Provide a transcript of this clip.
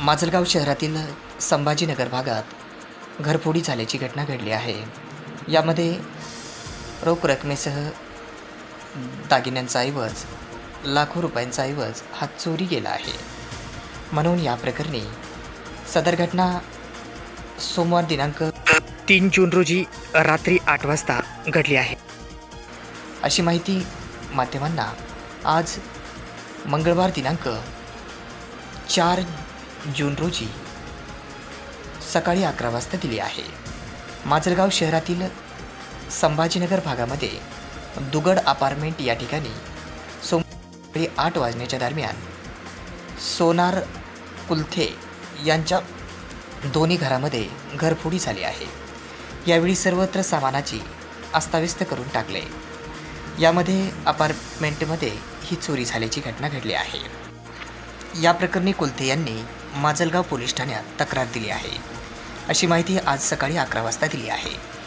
माजलगाव शहरातील संभाजीनगर भागात घरफोडी झाल्याची घटना घडली आहे. यामध्ये रोख रकमेसह दागिन्यांचा ऐवज लाखो रुपयांचा ऐवज हा चोरी गेला आहे. म्हणून या प्रकरणी सदर घटना सोमवार दिनांक तीन जून रोजी रात्री आठ वाजता घडली आहे. अशी माहिती माध्यमांना आज मंगळवार दिनांक चार जून रोजी सकाळी अकरा वाजता दिली आहे. माजलगाव शहरातील संभाजीनगर भागामध्ये दुगड अपार्टमेंट या ठिकाणी सोमवारी आठ वाजण्याच्या दरम्यान सोनार कुलथे यांच्या दोन्ही घरामध्ये घरफोडी झाली आहे. यावेळी सर्वत्र सामानाची अस्ताव्यस्त करून टाकले. यामध्ये अपार्टमेंटमध्ये ही चोरी झाल्याची घटना घडली आहे. या प्रकरणी कुलथे यांनी माजलगाव पोलीस ठाण्यात तक्रार दिली आहे. अशी माहिती आज सकाळी अकरा वाजता दिली आहे.